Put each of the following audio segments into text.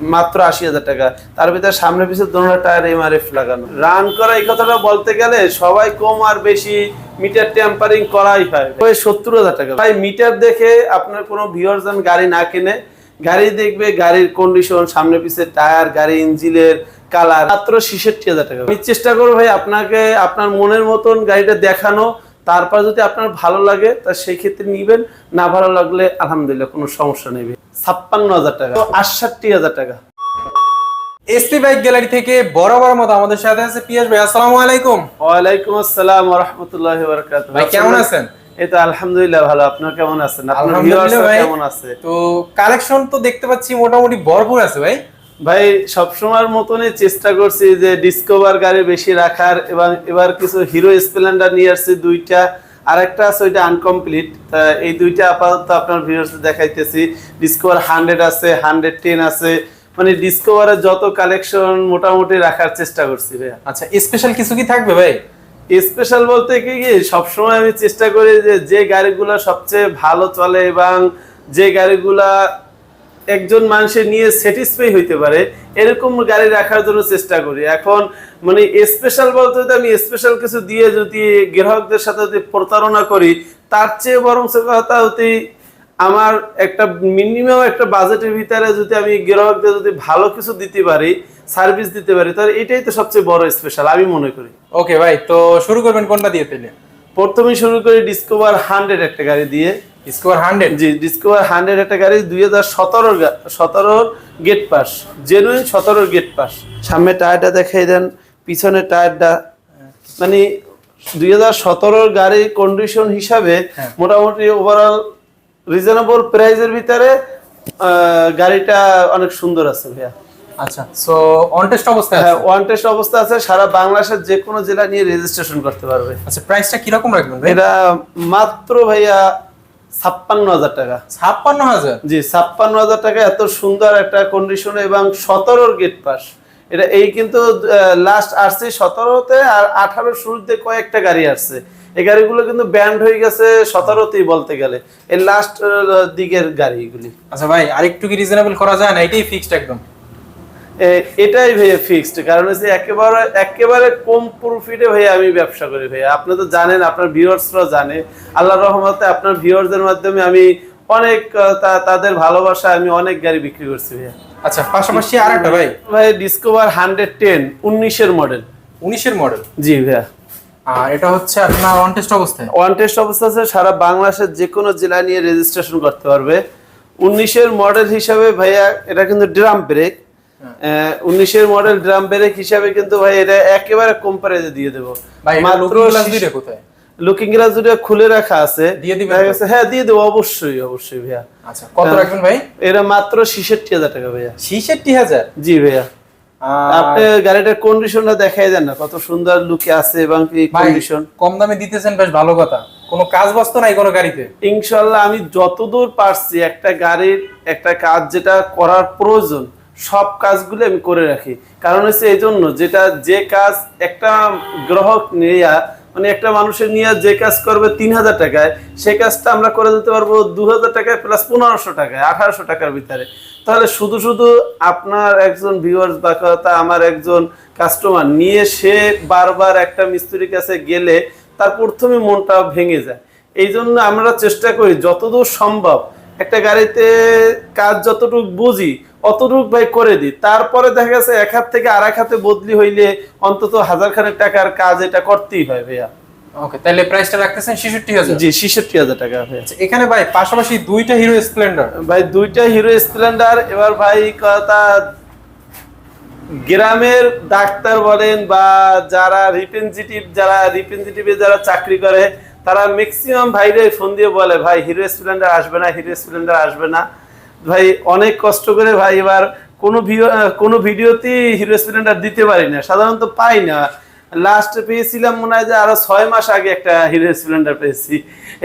মাত্র আশি হাজার টাকা। তার ভিতরে সামনে পিছনে দোনো টায়ার এমআরএফ লাগানো। রান করা এই কথাটা বলতে গেলে সবাই কম আর বেশি মিটার টেম্পারিং করাই হয়। ওই সত্তর হাজার টাকা। ভাই মিটার দেখে আপনার কোনো ভিউয়ার যেন গাড়ি না কিনে, গাড়ি দেখবে গাড়ির কন্ডিশন সামনে পিছনে টায়ার, গাড়ি ইঞ্জিনের কালার মাত্র ছেষট্টি হাজার টাকা। আমি চেষ্টা করব ভাই আপনাকে, আপনার মনের মতন গাড়িটা দেখানো তারপর যদি আপনার ভালো লাগে তা সেই ক্ষেত্রে নিবেন। না ভালো লাগলে আলহামদুলিল্লাহ কোনো সমস্যা নেই ছাপ্পান্ন হাজার টাকা। তো আটষট্টি হাজার টাকা। এসটি বাইক গ্যালারি থেকে বরাবর মতো আমাদের সাথে আছে পিয়াস ভাই। আসসালামু আলাইকুম। ওয়ালাইকুম আসসালাম রহমতুল্লাহ বারকাত ভাই কেমন আছেন? এই তো আলহামদুলিল্লাহ ভালো। আপনার কেমন আছেন? আপনার ভাই। কেমন আছে? তো কালেকশন তো দেখতে পাচ্ছি মোটামুটি ভরপুর আছে ভাই। ভাই সবসময়ের মতনই চেষ্টা করছি যে ডিসকভার গাড়ি বেশি রাখার এবং এবার কিছু হিরো স্প্লেন্ডার নিয়ে আসছি দুইটা। আর একটা আছে ওইটা আনকমপ্লিট তা এই দুইটা আপাতত আপনার ভিউয়ার্স দেখাইতেছি। ডিসকভার হান্ড্রেড আছে হান্ড্রেড টেন আছে। মানে ডিসকভারের যত কালেকশন মোটামুটি রাখার চেষ্টা করছি ভাইয়া। আচ্ছা স্পেশাল কিছু কি থাকবে ভাই? স্পেশাল বলতে কি কি? সবসময় আমি চেষ্টা করি যে যে গাড়িগুলো সবচেয়ে ভালো চলে এবং যে গাড়িগুলা একজন মানুষের নিয়ে স্যাটিসফাই হইতে পারে, এরকম গাড়ি রাখার জন্য চেষ্টা করি। এখন মানে স্পেশাল বলতে যদি আমি স্পেশাল কিছু দিয়ে যদি গ্রাহকদের সাথে যদি প্রতারণা করি, তার চেয়ে বরং কথা হতে আমার একটা মিনিমাম একটা বাজেটের ভিতরে যদি আমি গ্রাহকদের যদি ভালো কিছু দিতে পারি সার্ভিস দিতে পারি, তাহলে এটাই তো সবচেয়ে বড় স্পেশাল আমি মনে করি। ওকে ভাই, তো শুরু করবেন কোনটা দিয়ে তাহলে প্রথমে শুরু করি ডিসকভার হান্ড্রেড একটা গাড়ি দিয়ে। স্কোয়ার হান্ড্রেড জি ডিসকভার হান্ড্রেড একটা গাড়ি দুই হাজার সতেরোর সতেরোর গেট পাস জেনুইন সতেরোর গেট পাস সামনে টায়ারটা দেখাই দেন পিছনে টায়ারটা মানে দুই হাজার সতেরোর গাড়ির কন্ডিশন হিসাবে হ্যাঁ। মোটামুটি ওভারঅল রিজনেবল প্রাইজের ভিতরে গাড়িটা অনেক সুন্দর আছে ভাইয়া। আচ্ছা সো অন টেস্ট অবস্থায় হ্যাঁ আছে টেস্ট অবস্থা আছে সারা বাংলাদেশের যে কোনো জেলা নিয়ে রেজিস্ট্রেশন করতে পারবে। আচ্ছা প্রাইসটা কি রকম রাখবেন এটা মাত্র ভাইয়া ছাপ্পান্ন হাজার টাকা। ছাপ্পান্ন হাজার? জি ছাপ্পান্ন হাজার টাকা এত সুন্দর একটা কন্ডিশন এবং সতেরোর গেট পাস এটা এই কিন্তু লাস্ট আসছে সতেরোতে আর আঠারোর শুরুতে কয়েকটা গাড়ি আসছে। এই গাড়িগুলো কিন্তু ব্যান্ড হয়ে গেছে সতেরোতেই বলতে গেলে। এই লাস্ট দিকের গাড়িগুলি। আচ্ছা ভাই আরেকটু কি রিজনেবল করা যায় না? এটাই ফিক্সড একদম। এটাই ভাইয়া ফিক্সড কারণ হচ্ছে একেবারে একেবারে কম প্রফিটে ভাইয়া আমি ব্যবসা করি ভাইয়া। আপনি তো জানেন আপনার ভিউয়ার্সরাও জানে। আল্লাহ রহমতে আপনার ভিউয়ার্সদের মাধ্যমে আমি অনেক তাদের ভালোবাসা আমি অনেক গাড়ি বিক্রি করছি ভাইয়া। আচ্ছা পাশাপাশি আরেকটা ভাই। ভাই ডিসকভার হান্ড্রেড টেন উনিশের মডেল উনিশের মডেল জি ভাইয়া। আর এটা হচ্ছে আপনার অন টেস্ট অবস্থায়? ওয়ান টেস্ট অবস্থা আছে সারা বাংলাদেশের যে কোনো জেলা নিয়ে রেজিস্ট্রেশন করতে পারবে। উনিশের মডেল হিসাবে ভাইয়া এটা কিন্তু ড্রাম ব্রেক উনিশের মডেল ড্রাম ব্রেক হিসাবে কিন্তু ভাই এটা একেবারে কম প্রাইজে দিয়ে দেবো। মাত্র লুকিং গ্লাস কোথায়? লুকিং গ্লাস দুটো খুলে রাখা আছে। দিয়ে দিবেন হ্যাঁ দিয়ে দেবো অবশ্যই অবশ্যই ভাইয়া। আচ্ছা কত। রাখবেন ভাই? এটা মাত্র ছেষট্টি হাজার টাকা ভাইয়া। ছিষট্টি হাজার? জি ভাইয়া। আপনি গাড়িটার কন্ডিশনটা দেখাই দেন না কত সুন্দর লুকে আছে এবং কি কন্ডিশন কম দামে দিতেছেন বেশ ভালো কথা। কোনো কাজ বাস্ত নাই কোনো গাড়িতে? ইনশাল্লাহ আমি যতদূর পারছি একটা গাড়ির একটা কাজ যেটা করার প্রয়োজন সব কাজগুলো আমি করে রাখি। কারণ হচ্ছে এই জন্য যেটা যে কাজ একটা গ্রাহক নিয়ে মানে একটা মানুষের নিয়ে যে কাজ করবে তিন হাজার টাকায় সেই কাজটা আমরা করে দিতে পারব দু হাজার টাকায় প্লাস পনেরোশো টাকায়, আঠারোশো টাকার ভিতরে। তাহলে শুধু শুধু আপনার একজন ভিউয়ার্স বা কথা, আমার একজন কাস্টমার নিয়ে সে বারবার একটা মিস্ত্রির কাছে গেলে তার প্রথমে মনটা ভেঙে যায়। এই জন্য আমরা চেষ্টা করি যতদূর সম্ভব একটা গাড়িতে কাজ যতটুক বুঝি অতটুকু ভাই করে দিই। তারপরে দেখা গেছে এক হাত থেকে আর এক হাতে বদলি হইলে অন্তত হাজার খানেক টাকার কাজ এটা করতেই হয় ভাইয়া। ওকে তাহলে প্রাইসটা রাখতেছেন জি টাকা আচ্ছা, এখানে ভাই পাশাপাশি দুইটা হিরো স্প্লেন্ডার ভাই দুইটা হিরো স্প্লেন্ডার এবার ভাই কথা গ্রামের ডাক্তার বলেন বা যারা রিপ্রেজেন্টেটিভ যারা রিপ্রেজেন্টেটিভে যারা চাকরি করে তারা ম্যাক্সিমাম ভাইরে ফোন দিয়ে বলে, ভাই হিরো স্প্লেন্ডার আসবে না হিরো স্প্লেন্ডার আসবে না। ভাই, অনেক কষ্ট করে ভাই এবার কোনো কোনো ভিডিওতেই হিরো স্প্লেন্ডার দিতে পারি না। সাধারণত পাই না। লাস্টে পেয়েছিলাম মনে হয় যে আরও ছয় মাস আগে একটা হিরো স্প্লেন্ডার পেয়েছি।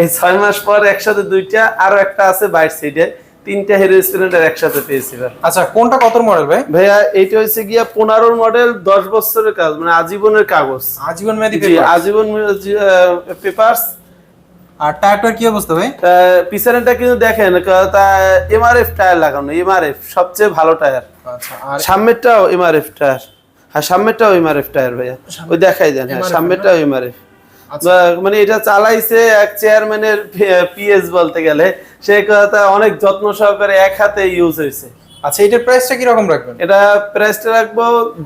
এই ছয় মাস পর একসাথে দুইটা, আরও একটা আছে বাইর সাইডে তিনটা হিরো স্প্লেন্ডার একসাথে পেয়েছি আচ্ছা কোনটা কত মডেল ভাই? ভাইয়া এইটা হচ্ছে গিয়া পনেরোর মডেল দশ বছরের কাজ মানে আজীবনের কাগজ। আজীবন মেয়াদি আজীবন পেপারস আর টায়ারটার কি অবস্থা ভাই? পিছনেরটা কিন্তু দেখেন তা এমআরএফ টায়ার লাগানো এমআরএফ সবচেয়ে ভালো টায়ার আচ্ছা আর সামনেরটাও এমআরএফ টায়ার হ্যাঁ সামনেরটাও এমআরএফ টায়ার ভাইয়া। ওই দেখাই দেন হ্যাঁ সামনেরটাও এমআরএফ আচ্ছা। মানে এটা চালাইছে এক চেয়ারম্যানের পিএস বলতে গেলে। সে কথা অনেক যত্ন সহকারে এক হাতে ইউজ হয়েছে। আচ্ছা এটার প্রাইসটা কি রকম রাখবেন? এটা প্রাইসটা রাখব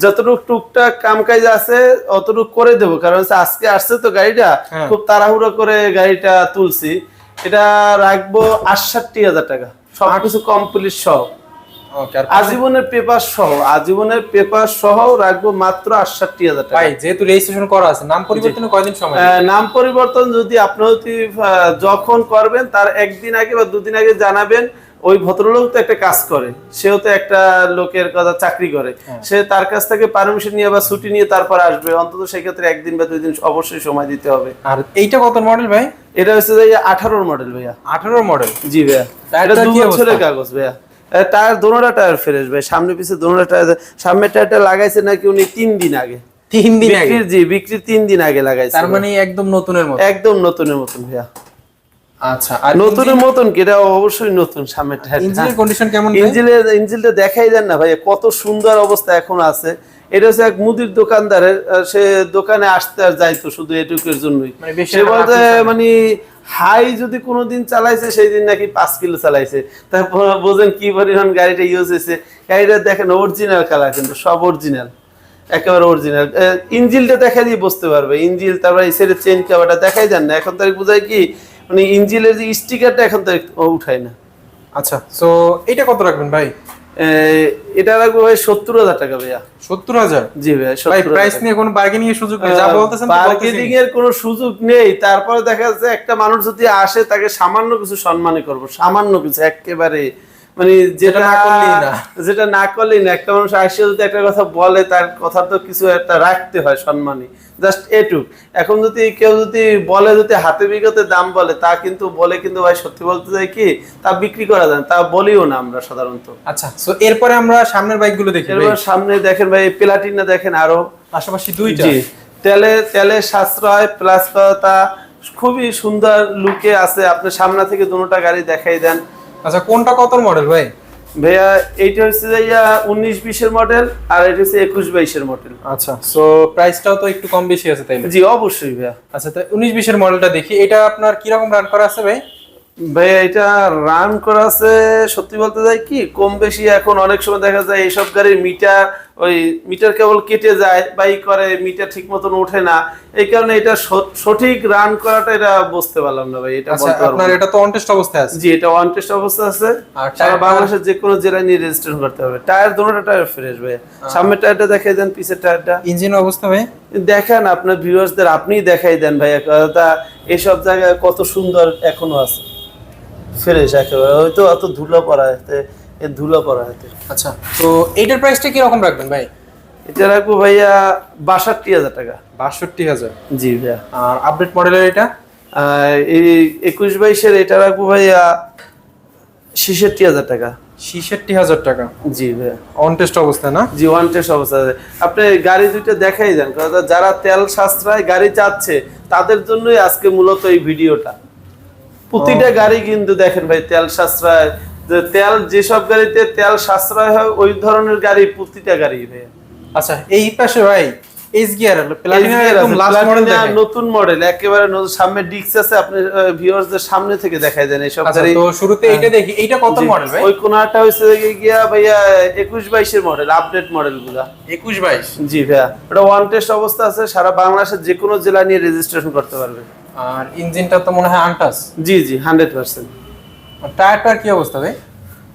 যতটুকু টুকটাক কাম কাজ আছে অতটুকু করে দেবো। কারণ আজকে আসছে তো গাড়িটা হ্যাঁ। খুব তাড়াহুড়ো করে গাড়িটা তুলছি। এটা রাখব আটষট্টি হাজার টাকা। সবকিছু কমপ্লিট সহ। আজীবনের পেপার সহ আজীবনের পেপার সহ রাখব মাত্র আটষট্টি হাজার টাকা। যেহেতু রেজিস্ট্রেশন করা আছে নাম পরিবর্তনে কয়দিন সময় নাম পরিবর্তন যদি আপনি যদি যখন করবেন তার একদিন আগে বা দুদিন আগে জানাবেন ওই ভদ্রলোক তো একটা কাজ করে। সেও তো একটা লোকের কথা চাকরি করে। হ্যাঁ। সে তার কাছ থেকে পারমিশন নিয়ে বা ছুটি নিয়ে তারপর আসবে। অন্তত সেক্ষেত্রে একদিন বা দুই দিন অবশ্যই সময় দিতে হবে। আর এইটা কত মডেল ভাই? এটা হচ্ছে যে আঠারোর মডেল ভাইয়া। আঠারো মডেল জি ভাইয়া। এটা দু বছরের কাগজ ভাইয়া। টায়ার দোনোটা টায়ার ফ্রেশ ভাই। সামনে পিছে দোনোটা টায়ার সামনের টায়ারটা লাগাইছে নাকি উনি তিন দিন আগে। তিন দিন আগে? জি বিক্রি তিন দিন আগে লাগাইছে তার মানে একদম নতুনের মতো একদম নতুনের মতন ভাইয়া। আচ্ছা আর নতুনের মতন কি? এটা অবশ্যই নতুন সামনের টায়ারটা। ইঞ্জিনের কন্ডিশন কেমন ইঞ্জিনের ইঞ্জিনটা দেখাই দেন না ভাই কত সুন্দর অবস্থা এখন আছে। এটা হচ্ছে এক মুদির দোকানদারের সে দোকানে আসতে আর যাইতো শুধু এটুকুর জন্যই। মানে সে বলতে। মানে হাই যদি কোনোদিন চালাইছে সেই দিন নাকি পাঁচ কিলো চালাইছে। তারপর বোঝেন কি পরিমাণ গাড়িটা ইউজ হয়েছে। গাড়িটা দেখেন অরিজিনাল কালার কিন্তু সব অরিজিনাল একেবারে অরিজিনাল ইঞ্জিলটা দেখা দিয়ে বুঝতে পারবে। ইঞ্জিল, তারপরে সাইডের চেন কাবারটা দেখাই যান না। এখন তার বোঝায় কি মানে ইঞ্জিলের যে স্টিকারটা এখন তো উঠায় না। আচ্ছা তো এটা কত রাখবেন ভাই? এটা লাগবে ভাই সত্তর হাজার টাকা ভাইয়া। সত্তর হাজার? জি ভাইয়া ভাই প্রাইস নিয়ে কোনো বার্গেনিং এর সুযোগ নেই যা বলতেছেন তো এর কোনো সুযোগ নেই। তারপরে দেখা যাচ্ছে একটা মানুষ যদি আসে তাকে সামান্য কিছু সম্মানই করব। সামান্য কিছু একেবারে মানে যেটা না করলেই না। যেটা না করলেই না। একটা মানুষ আসে যদি একটা কথা বলে তার কথা তো কিছু একটা রাখতে হয় জাস্ট এটুক। এখন যদি কেউ যদি বলে যদি হাতে বিগতে দাম বলে তা কিন্তু বলে কিন্তু ভাই সত্যি বলতে চাই কি তা বিক্রি করা যায় তা বলিও না আমরা সাধারণত। আচ্ছা তো এরপরে আমরা সামনের বাইকগুলো দেখি। এরপর সামনে দেখেন ভাই প্লাটিনা দেখেন আরও। পাশাপাশি দুইটা। তেলে তেলে সাশ্রয় প্লাস তা খুবই সুন্দর লুকে আছে। আপনি সামনে থেকে দুটোটা গাড়ি দেখাই দেন। আচ্ছা কোনটা কত মডেল ভাই? ভাইয়া এইটা হচ্ছে যাইয়া উনিশ বিশের মডেল আর এটা হচ্ছে একুশ বাইশের মডেল আচ্ছা সো প্রাইসটাও তো একটু কম বেশি আছে তাই জি অবশ্যই ভাইয়া। আচ্ছা তো উনিশ বিশের মডেলটা দেখি। এটা আপনার কীরকম রান করা আছে ভাই? ভাইয়া এটা রান করা আছে সত্যি বলতে যাই কি কম বেশি এখন অনেক সময় দেখা যায় এইসব গাড়ির মিটার ওই মিটার কেবল কেটে যায় বা ই করে মিটার ঠিক মতন ওঠে না। এই কারণে এটা সঠিক রান করাটা এটা বুঝতে পারলাম না ভাই এটা আচ্ছা বলতে পারব আপনার এটা তো অনটেস্ট অবস্থায় আছে। জি এটা ওয়ান টেস্ট অবস্থা আছে। আর সারা বাংলাদেশের যে কোনো জেলায় নিয়ে রেজিস্ট্রেশন করতে হবে। টায়ার দুটোটা টায়ার ফ্রেশ ভাই। সামনের টায়ারটা দেখাই দেন পিছের টায়ারটা ইঞ্জিন অবস্থা ভাই? দেখেন আপনার ভিউয়ার্সদের আপনিই দেখাই দেন ভাই। তা এসব জায়গায় কত সুন্দর এখনও আছে। ফ্রেশ একেবারে। ওই তো অত ধুলো পড়া এতে এ ধুলো পড়া এতে আচ্ছা তো এইটার প্রাইসটা কীরকম রাখবেন ভাই? এটা রাখব ভাইয়া বাষট্টি হাজার টাকা। বাষট্টি হাজার? জি ভাইয়া। আর আপডেট মডেলের এটা? এই একুশ বাইশের এটা রাখব ভাইয়া ছেষট্টি হাজার টাকা। ছিষট্টি হাজার টাকা? জি ভাইয়া। অনটেস্ট অবস্থা না? জি ওয়ান টেস্ট অবস্থা আছে। আপনি গাড়ি দুইটা দেখাই দেন কারণ যারা তেল সাশ্রয় গাড়ি চাচ্ছে তাদের জন্যই আজকে মূলত এই ভিডিওটা। প্রতিটা গাড়ি কিন্তু দেখেন ভাই তেল সাশ্রয় যে তেল যেসব গাড়িতে তেল সাশ্রয় হয় ওই ধরনের গাড়ি প্রতিটা গাড়ি আচ্ছা এই পাশে ভাই এইচ গিয়ার একদম লাস্ট মডেল নতুন মডেল একেবারে নতুন। সামনে ডিক্স আছে আপনি ভিউয়ারদের সামনে থেকে দেখাই দেন এইসব আচ্ছা গাড়ি। তো শুরুতে এইটা দেখি এইটা কত মডেল ভাই? ওই কোনাটা হচ্ছে গিয়া ভাইয়া একুশ বাইশের মডেল আপডেট মডেলগুলা। একুশ বাইশ? জি ভাইয়া ওটা ওয়ান টেস্ট অবস্থা আছে সারা বাংলাদেশের যে কোনো জেলা নিয়ে রেজিস্ট্রেশন করতে পারবে। আর ইঞ্জিনটা তো মনে হয় আনটাস। জি জি হান্ড্রেড পার্সেন্ট টায়ারটার কি অবস্থা ভাই?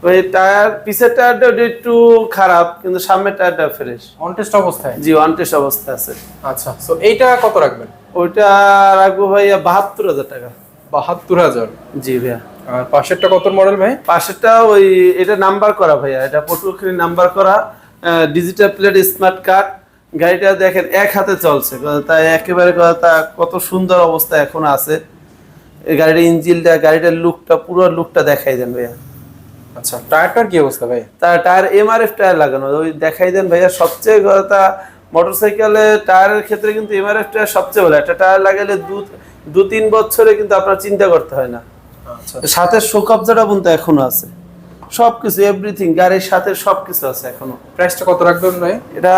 ওই টায়ার পিছের টায়ারটা একটু খারাপ কিন্তু সামনের টায়ারটা ফ্রেশ অনটেস্ট অবস্থায়? জি ওয়ান টেস্ট অবস্থা আছে। আচ্ছা তো এইটা কত রাখবেন? ওইটা রাখব ভাইয়া বাহাত্তর হাজার টাকা। বাহাত্তর হাজার? জি ভাইয়া। আর পাশেরটা কত মডেল ভাই? পাশেরটা ওই এটা নাম্বার করা ভাইয়া এটা পটুয়াখালী নাম্বার করা ডিজিটাল প্লেট স্মার্ট কার্ড গাড়িটা দেখেন এক হাতে চলছে তাই একেবারে কথা কত সুন্দর অবস্থা এখন আছে। ইঞ্জিন ইঞ্জিনটা গাড়িটার লুকটা পুরো লুকটা দেখাই দেন ভাইয়া। আচ্ছা টায়ারটার কি অবস্থা ভাই? তার টায়ার এমআরএফ টায়ার লাগানো ওই দেখাই দেন ভাইয়া। সবচেয়ে কথা মোটরসাইকেলে টায়ারের ক্ষেত্রে কিন্তু এমআরএফ টায়ার সবচেয়ে ভালো। একটা টায়ার লাগালে দু দু তিন বছরে কিন্তু আপনার চিন্তা করতে হয় না। আচ্ছা। সাথে শোকবজাটা পর্যন্ত এখনও আছে। সবকিছু এভরিথিং গাড়ির সাথে সবকিছু আছে এখনও। প্রাইসটা কত রাখবেন ভাই? এটা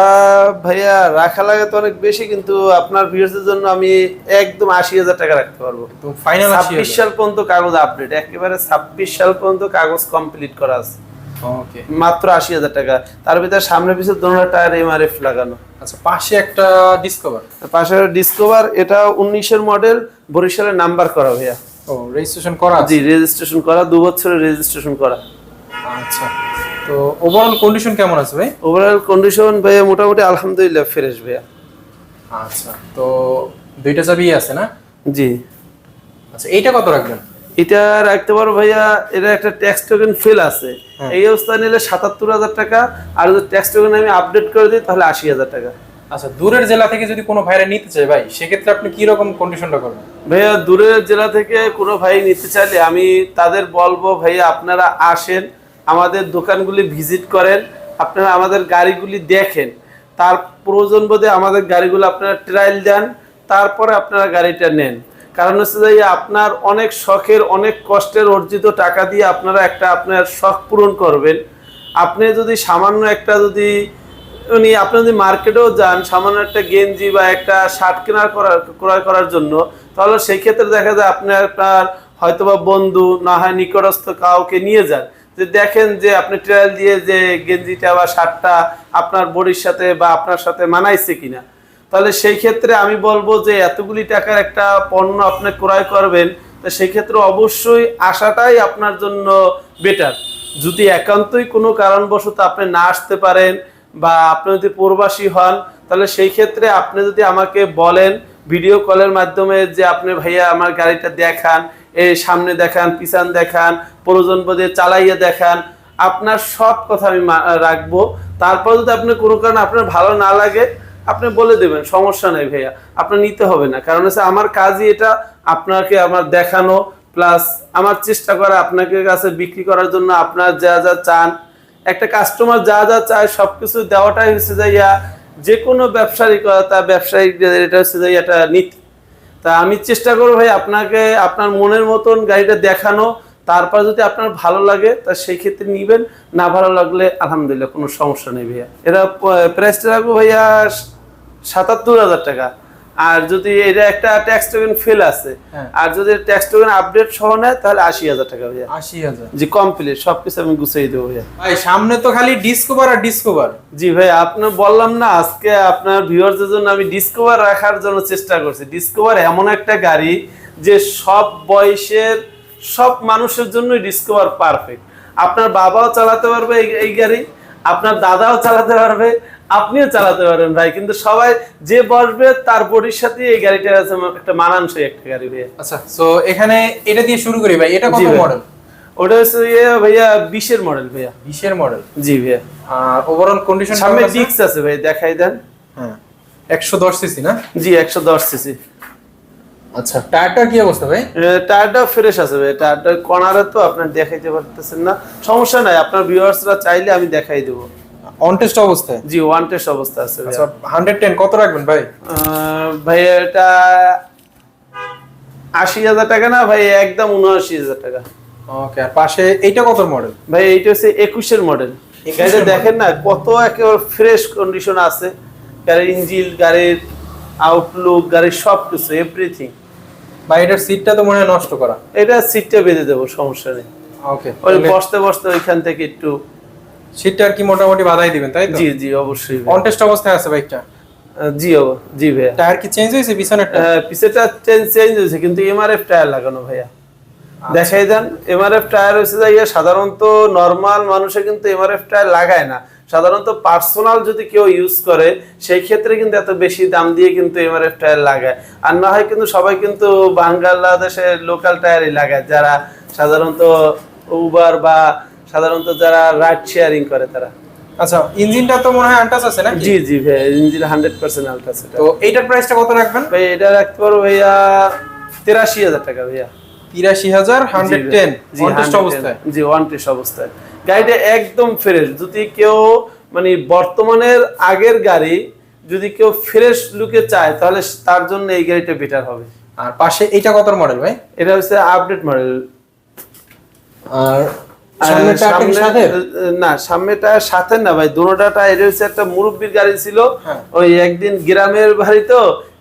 ভাইয়া রাখা লাগে তো অনেক বেশি কিন্তু আপনার ভিউয়ার্সদের জন্য আমি একদম আশি হাজার টাকা রাখতে পারব। তো ফাইনাল ছাব্বিশ সাল পর্যন্ত কাগজ আপডেট একেবারে ছাব্বিশ সাল পর্যন্ত কাগজ কমপ্লিট করা আছে। ওকে মাত্র আশি হাজার টাকা। তার ভিতরে সামনে পিছনে দোনো টায়ার এমআরএফ লাগানো। আচ্ছা পাশে একটা ডিসকভার পাশে ডিসকভার এটা উনিশের মডেল বরিশালের নাম্বার করা ভাইয়া। ও রেজিস্ট্রেশন করা জি রেজিস্ট্রেশন করা দু বছরের রেজিস্ট্রেশন করা। আচ্ছা। তো ওভারঅল কন্ডিশন কেমন আছে ভাই? ওভারঅল কন্ডিশন ভাইয়া মোটামুটি আলহামদুলিল্লাহ ফ্রেশ ভাইয়া। আচ্ছা তো দুইটা চাবি আছে না? জি। আচ্ছা এইটা কত রাখবেন? এটা রাখতে পারো ভাইয়া এটা একটা ট্যাক্স টোকেন ফেল আছে। এই অবস্থায় নিলে সাতাত্তর হাজার টাকা আর যদি ট্যাক্স টোকেন আমি আপডেট করে দিই তাহলে আশি হাজার টাকা। আচ্ছা দূরের জেলা থেকে যদি কোনো ভাইরা নিতে চায় ভাই সেক্ষেত্রে আপনি কি রকম কন্ডিশনটা করবেন? ভাইয়া দূরের জেলা থেকে কোনো ভাই নিতে চাইলে আমি তাদের বলব ভাইয়া আপনারা আসেন আমাদের দোকানগুলি ভিজিট করেন, আপনারা আমাদের গাড়িগুলি দেখেন। তার প্রয়োজন বোধে আমাদের গাড়িগুলো আপনারা ট্রায়াল দেন, তারপরে আপনারা গাড়িটা নেন। কারণ হচ্ছে যে আপনার অনেক শখের, অনেক কষ্টের অর্জিত টাকা দিয়ে আপনারা একটা আপনার শখ পূরণ করবেন। আপনি যদি সামান্য একটা যদি, উনি আপনি যদি মার্কেটেও যান, সামান্য একটা গেঞ্জি বা একটা শার্ট কেনার করার, ক্রয় করার জন্য, তাহলে সেই ক্ষেত্রে দেখা যায় আপনি আপনার হয়তোবা বন্ধু, না হয় নিকটস্থ কাউকে নিয়ে যান। যে দেখেন যে আপনি ট্রায়াল দিয়ে যে গেঞ্জিটা বা শার্টটা আপনার বডির সাথে বা আপনার সাথে মানাইছে কিনা। তাহলে সেই ক্ষেত্রে আমি বলব যে এতগুলি টাকার একটা পণ্য আপনি ক্রয় করবেন, তো সেই ক্ষেত্রে অবশ্যই আসাটাই আপনার জন্য বেটার যদি একান্তই কোনো কারণবশত আপনি না আসতে পারেন বা আপনি যদি প্রবাসী হন, তাহলে সেই ক্ষেত্রে আপনি যদি আমাকে বলেন ভিডিও কলের মাধ্যমে যে আপনি ভাইয়া আমার গাড়িটা দেখান সামনে দেখান, পিছান দেখান প্রয়োজন বোধে চালাইয়া দেখান। আপনার সব কথা আমি রাখব। তারপর যদি আপনি কোনো কারণে আপনার ভালো না লাগে, আপনি বলে দেবেন, সমস্যা নেই ভাইয়া। আপনার নিতে হবে না। কারণ হচ্ছে আমার কাজই এটা, আপনাকে আমার দেখানো প্লাস আমার চেষ্টা করা আপনাকে কাছে বিক্রি করার জন্য আপনার যা যা চান। একটা কাস্টমার যা যা চায়, সবকিছু দেওয়াটাই হচ্ছে যাইয়া যে কোনো ব্যবসায়িকতা ব্যবসায়িক এটা হচ্ছে যাই একটা নীতি। তা আমি চেষ্টা করব ভাই আপনাকে আপনার মনের মতন গাড়িটা দেখানো, তারপর যদি আপনার ভালো লাগে তা সেই ক্ষেত্রে নিবেন, না ভালো লাগলে আলহামদুলিল্লাহ কোনো সমস্যা নেই ভাইয়া। এরা প্রাইসটা রাখব ভাইয়া সাতাত্তর হাজার টাকা। আর যদি এটা একটা ট্যাক্স টোকেন ফেল আছে হ্যাঁ। আর যদি ট্যাক্স টোকেন আপডেট সহ নেয় তাহলে আশি হাজার টাকা ভাইয়া। আশি হাজার। জি কমপ্লিট সবকিছু আমি গুছিয়ে দেবো ভাইয়া। ভাই সামনে তো খালি ডিসকভার আর ডিসকভার জি ভাই আপনার বললাম না আজকে আপনার ভিউয়ারদের জন্য আমি ডিসকভার রাখার জন্য চেষ্টা করছি। ডিসকভার এমন একটা গাড়ি যে সব বয়সের সব মানুষের জন্যই ডিসকভার পারফেক্ট আপনার বাবাও চালাতে পারবে এই- এই গাড়ি আপনার দাদাও চালাতে পারবে আপনিও চালাতে পারেন ভাই কিন্তু সবাই যে বসবে তার বডির সাথে এই গাড়িটা আছে একটা মানানসই একটা গাড়ি ভাইয়া। আচ্ছা তো এখানে এটা দিয়ে শুরু করি ভাই এটা কত মডেল ওটা হচ্ছে ইয়ে ভাইয়া বিশের মডেল ভাইয়া। বিশের মডেল জি ভাইয়া। আর ওভারঅল কন্ডিশন সামনে ডিক্স আছে ভাই দেখাই দেন। হ্যাঁ একশো দশ সিসি না? জি একশো দশ সিসি আচ্ছা টায়ারটার কি অবস্থা ভাই? টায়ারটা ফ্রেশ আছে ভাই টায়ারটা কর্নারে তো আপনার দেখাইতে পারতেছেন না। সমস্যা নাই আপনার ভিউয়ার্সরা চাইলে আমি দেখাই দেবো। অন টেস্ট অবস্থায়? জি ওয়ান টেস্ট অবস্থা আছে আচ্ছা হান্ড্রেড টেন কত রাখবেন ভাই? ভাই এটা আশি হাজার টাকা না ভাই একদম উনআশি হাজার টাকা। ওকে আর পাশে এইটা কত মডেল ভাই এইটা হচ্ছে একুশের মডেল 21 গাড়িটা দেখেন না কত একেবারে ফ্রেশ কন্ডিশন আছে। গাড়ির ইঞ্জিন গাড়ির আউটলুক গাড়ির সব কিছু এভরিথিং বা এটার সিটটা তো মনে হয় নষ্ট করা। এটা সিটটা বেঁধে দেবো সমস্যা নেই। ওকে ওই বসতে বসতে ওইখান থেকে একটু সিটটা আর কি মোটামুটি বাধাই দিবেন তাই তো? জি জি অবশ্যই ভাই। অন টেস্ট অবস্থায় আছে বাইকটা? জি জি ভাইয়া। টায়ার কি চেঞ্জ হয়েছে পিছনেরটা? পিছেটা চেঞ্জ চেঞ্জ হয়েছে কিন্তু এমআরএফ টায়ার লাগানো ভাইয়া। দেখাই দেন এমআরএফ টায়ার হয়েছে যাইয়া সাধারণত নর্মাল মানুষে কিন্তু এমআরএফ টায়ার লাগায় না। সাধারণত পার্সোনাল যদি কেউ ইউজ করে সেই ক্ষেত্রে কিন্তু এত বেশি দাম দিয়ে কিন্তু এমআরএফ টায়ার লাগায়। আর না হয় কিন্তু সবাই কিন্তু বাংলাদেশের লোকাল টায়ারই লাগায় যারা সাধারণত উবার বা সাধারণত যারা রাইড শেয়ারিং করে তারা। আচ্ছা ইঞ্জিনটা তো মনে হয় আনটাস আছে নাকি? জি জি ভাইয়া ইঞ্জিন হান্ড্রেড পার্সেন্ট আলট্রা সেটা তো এইটার প্রাইসটা কত রাখবেন? ভাই এটা রাখতে পারো ভাইয়া তেরাশি হাজার টাকা ভাইয়া। তিরাশি হাজার হান্ড্রেড টেন অবস্থায়। জি ওয়ান টেস্ট অবস্থায়। গাড়িটা একদম ফ্রেশ যদি কেউ মানে বর্তমানের আগের গাড়ি যদি কেউ ফ্রেশ লুকে চায় তাহলে তার জন্য এই গাড়িটা বেটার হবে। আর পাশে এটা কত মডেল ভাই? এটা হচ্ছে আপডেট মডেল আর সামনেটা একটা কি সাথে না সামনেটা সাথে না ভাই টায়ার হচ্ছে একটা মুরব্বীর গাড়ি ছিল। হ্যাঁ। ওই একদিন গ্রামের বাড়ি তো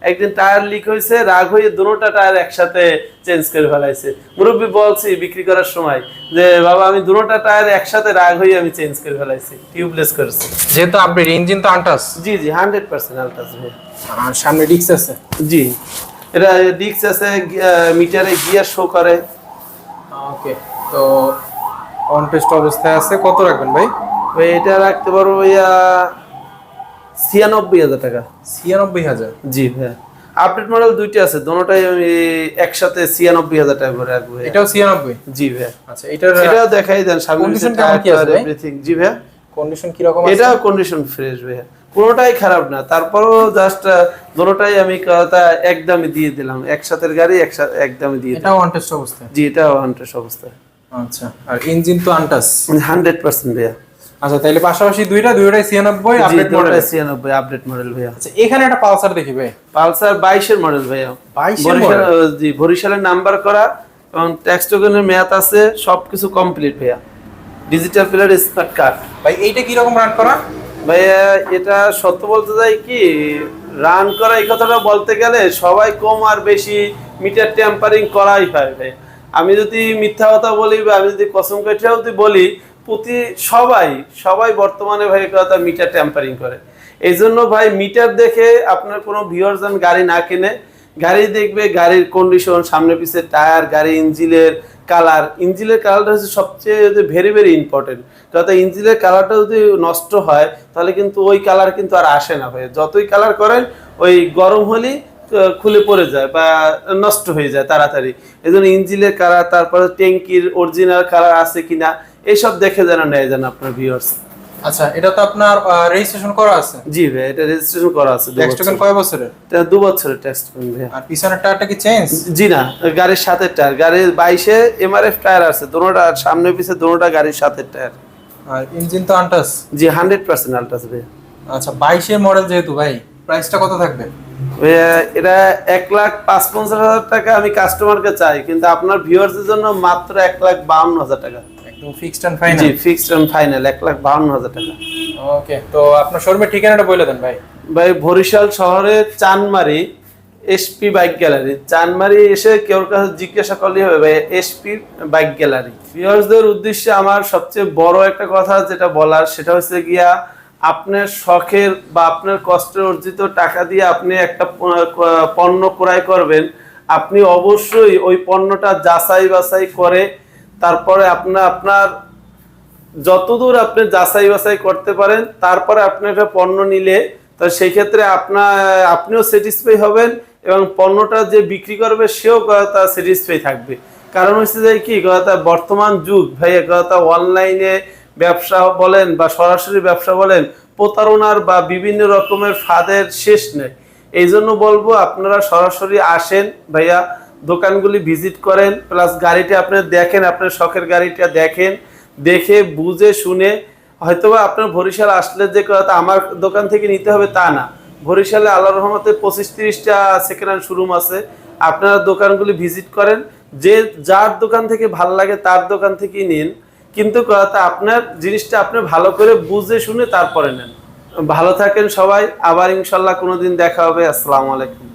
একদিন টায়ার লিক হয়েছে রাগ হয়ে দুটোটা টায়ার একসাথে চেঞ্জ করে ফেলাইছে। মুরব্বী বলছি বিক্রি করার সময় যে বাবা আমি দুটোটা টায়ার একসাথে রাগ হয়ে আমি চেঞ্জ করে ফেলাইছি টিউবলেস করেছি। যেহেতু আপডেট ইঞ্জিন তো আনটাস। জি জি হান্ড্রেড পার্সেন্ট ভাই। আর সামনে ডিক্স আছে। জি এটা ডিস্ক আছে মিটারে গিয়ার শো করে। ওকে তো অন টেস্ট অবস্থায় আছে কত রাখবেন ভাই? ভাই এটা রাখতে পারব ভাইয়া ছিয়ানব্বই হাজার টাকা। ছিয়ানব্বই হাজার? জি ভাইয়া। আপডেট মডেল দুইটা আছে দোনোটাই আমি একসাথে ছিয়ানব্বই হাজার টাকা করে রাখব এটাও ছিয়ানব্বই? জি ভাইয়া। আচ্ছা এটার এটাও দেখাই দেন Condition কেমন কি আছে এভরিথিং জি ভাইয়া। কন্ডিশন কীরকম আছে? এটাও কন্ডিশন ফ্রেশ ভাইয়া। কোনোটাই খারাপ না। তারপরও জাস্ট দোনোটাই আমি কথা একদমই দিয়ে দিলাম। একসাথের গাড়ি একসাথে একদমই দিয়ে দিলাম। টেস্ট অবস্থায়? জি এটাও হান্ড্রেড অবস্থায়। আচ্ছা আর ইঞ্জিন তো আনটাস? হান্ড্রেড পার্সেন্ট ভাইয়া। আচ্ছা তাহলে পাশাপাশি দুইটা দুইটাই আপডেট মডেল আপডেট মডেল ভাইয়া। আচ্ছা এখানে একটা পালসার দেখি ভাই। পালসার বাইশের মডেল ভাইয়া। 22 এর জি বরিশালের নাম্বার করা এবং ট্যাক্স টোকেনের মেয়াদ আছে সবকিছু কমপ্লিট ভাইয়া। ডিজিটাল প্লেয়ার স্মার্ট কার্ড ভাই এইটা কি রকম রান করা? ভাইয়া এটা সত্য বলতে যাই কি রান করা এই কথাটা বলতে গেলে সবাই কম আর বেশি মিটার টেম্পারিং করাই হয় ভাই। আমি যদি মিথ্যা কথা বলি বা আমি যদি কসম কাঠিয়াও যদি বলি, প্রতি সবাই সবাই বর্তমানে ভাই কথা মিটার ট্যাম্পারিং করে। এই জন্য ভাই মিটার দেখে আপনার কোনো ভিউয়ার যেন গাড়ি না কিনে, গাড়ি দেখবে গাড়ির কন্ডিশন সামনে পিছে টায়ার গাড়ি ইঞ্জিনের কালার ইঞ্জিনের কালারটা হচ্ছে সবচেয়ে ভেরি ভেরি ইম্পর্টেন্ট যাতে ইঞ্জিনের কালারটা যদি নষ্ট হয়, তাহলে কিন্তু ওই কালার কিন্তু আর আসে না ভাই। যতই কালার করেন, ওই গরম হলেই খুলে পড়ে যায় বা নষ্ট হয়ে যায় তাড়াতাড়ি। এই জন্য ইঞ্জিনের কালার তারপরে ট্যাঙ্কির অরিজিনাল কালার আছে কিনা এইসব দেখে যেন নেয় যেন আপনার ভিউয়ার্স আচ্ছা এটা তো আপনার রেজিস্ট্রেশন করা আছে? জি ভাই এটা রেজিস্ট্রেশন করা আছে ট্যাক্স টোকেন কয় বছরের? এটা দু বছরের ট্যাক্স ভাইয়া। আর পিছনের টায়ারটা কি চেঞ্জ জি না গাড়ির সাথে টায়ার। গাড়ির এমআরএফ টায়ার আছে দোনোটা সামনে পিছে দোনোটা গাড়ির সাথে টায়ার। আর ইঞ্জিন তো আনটাস জি ভাই আচ্ছা মডেল যেহেতু ভাই প্রাইসটা কত থাকবে? এটা এক লাখ পাঁচ পঞ্চাশ হাজার টাকা আমি কাস্টমারকে চাই কিন্তু আপনার ভিউয়ার্সের জন্য মাত্র এক লাখ বাউন্ন হাজার টাকা। একদম ফিক্সড এন্ড জি ফাইনাল ফিক্সড অ্যান্ড ফাইনাল এক লাখ বাউন্ন হাজার টাকা। ওকে তো আপনার শোরুমের ঠিকানাটা বলে দেন ভাই। ভাই বরিশাল শহরের Chanmari SP bike gallery Chanmari এসে কেউ কাছে জিজ্ঞাসা করলেই হবে ভাই এসপি বাইক গ্যালারি ভিউয়ার্সদের উদ্দেশ্যে আমার সবচেয়ে বড় একটা কথা যেটা বলার সেটা হচ্ছে গিয়া আপনার শখের বা আপনার কষ্টের অর্জিত টাকা দিয়ে আপনি একটা পণ্য ক্রয় করবেন, আপনি অবশ্যই ওই পণ্যটা যাচাই বাছাই করে তারপরে আপনার আপনার যতদূর আপনি যাচাই বাছাই করতে পারেন, তারপরে আপনি একটা পণ্য নিলে, তো সেই ক্ষেত্রে আপনার আপনিও স্যাটিসফাই হবেন এবং পণ্যটা যে বিক্রি করবে সেও কথা স্যাটিসফাই থাকবে। কারণ হচ্ছে যে কি কথা বর্তমান যুগ ভাই কথা অনলাইনে ব্যবসা বলেন বা সরাসরি ব্যবসা বলেন, প্রতারণার বা বিভিন্ন রকমের ফাঁদের শেষ নেই। এই জন্য বলব, আপনারা সরাসরি আসেন ভাইয়া, দোকানগুলি ভিজিট করেন, প্লাস গাড়িটা আপনি দেখেন, আপনার শখের গাড়িটা দেখেন, দেখে বুঝে শুনে, হয়তোবা আপনার বরিশাল আসলে যে কথা আমার দোকান থেকে নিতে হবে তা না। বরিশালে আল্লাহ রহমতে পঁচিশ তিরিশটা সেকেন্ড হ্যান্ড শোরুম আছে। আপনারা দোকানগুলি ভিজিট করেন, যে যার দোকান থেকে ভালো লাগে তার দোকান থেকেই নিন। কিন্তু কথা, আপনার জিনিসটা আপনি ভালো করে বুঝে শুনে তারপরে নেন। ভালো থাকেন সবাই, আবার ইনশাল্লাহ কোনোদিন দেখা হবে। আসসালামু আলাইকুম।